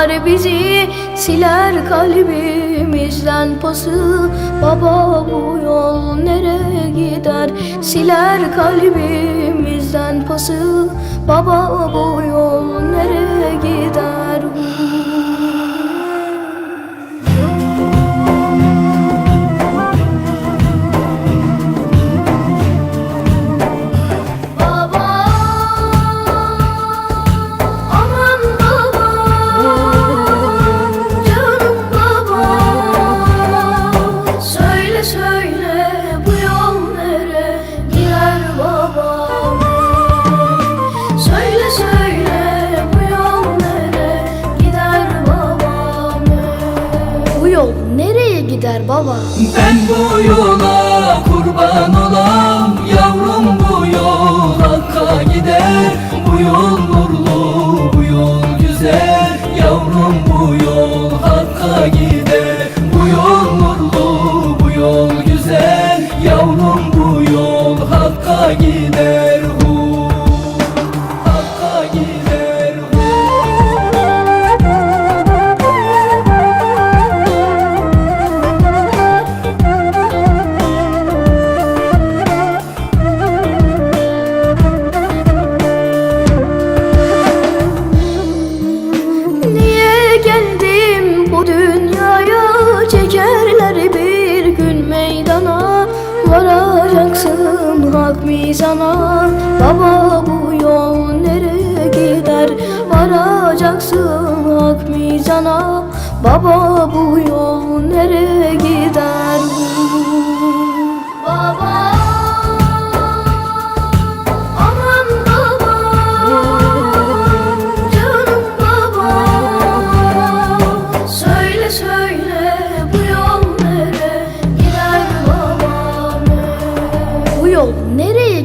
Yar bizi siler kalbimizden pası. Baba bu yol nereye gider? Siler kalbimizden pası. Baba bu yol nereye gider? gider baba. Ben bu yola kurban olayım biz Baba bu yol nereye gider? Varacaksın hak mizana Baba bu yol nereye gider? Baba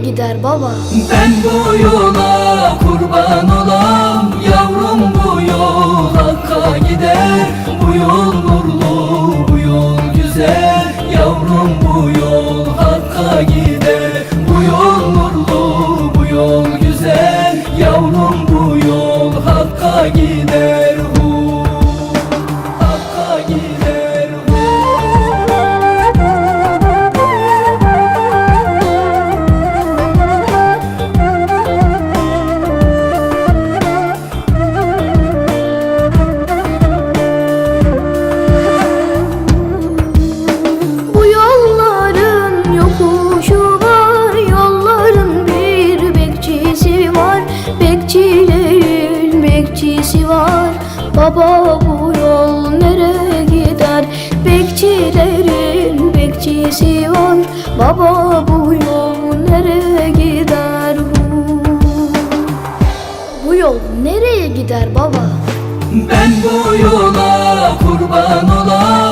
gider baba. Ben bu yola kurban olam Yavrum bu yol hakka gider. Bu yol bu nesi var Baba bu yol nereye gider Bekçilerin bekçisi var Baba bu yol nereye gider bu Bu yol nereye gider baba Ben bu yola kurban olam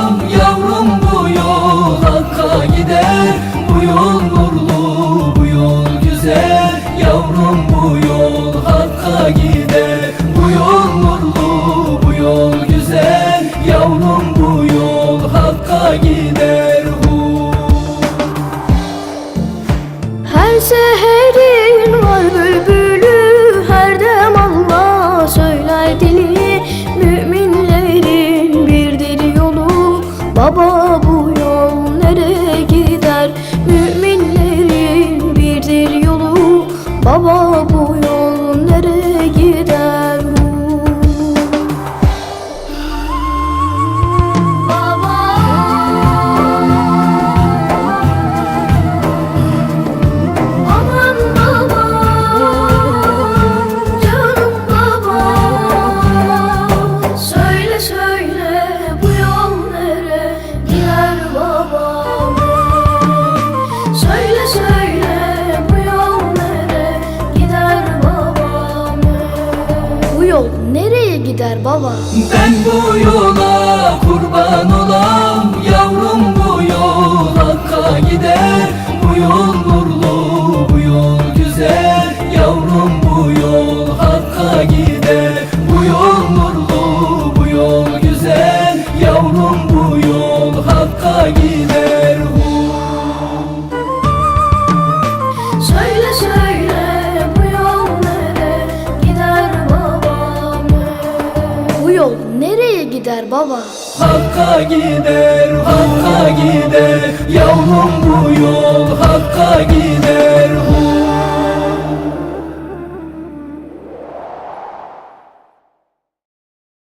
Bobo. Baba. Gider baba? Hakka gider, Hakka gider Yavrum bu yol Hakka gider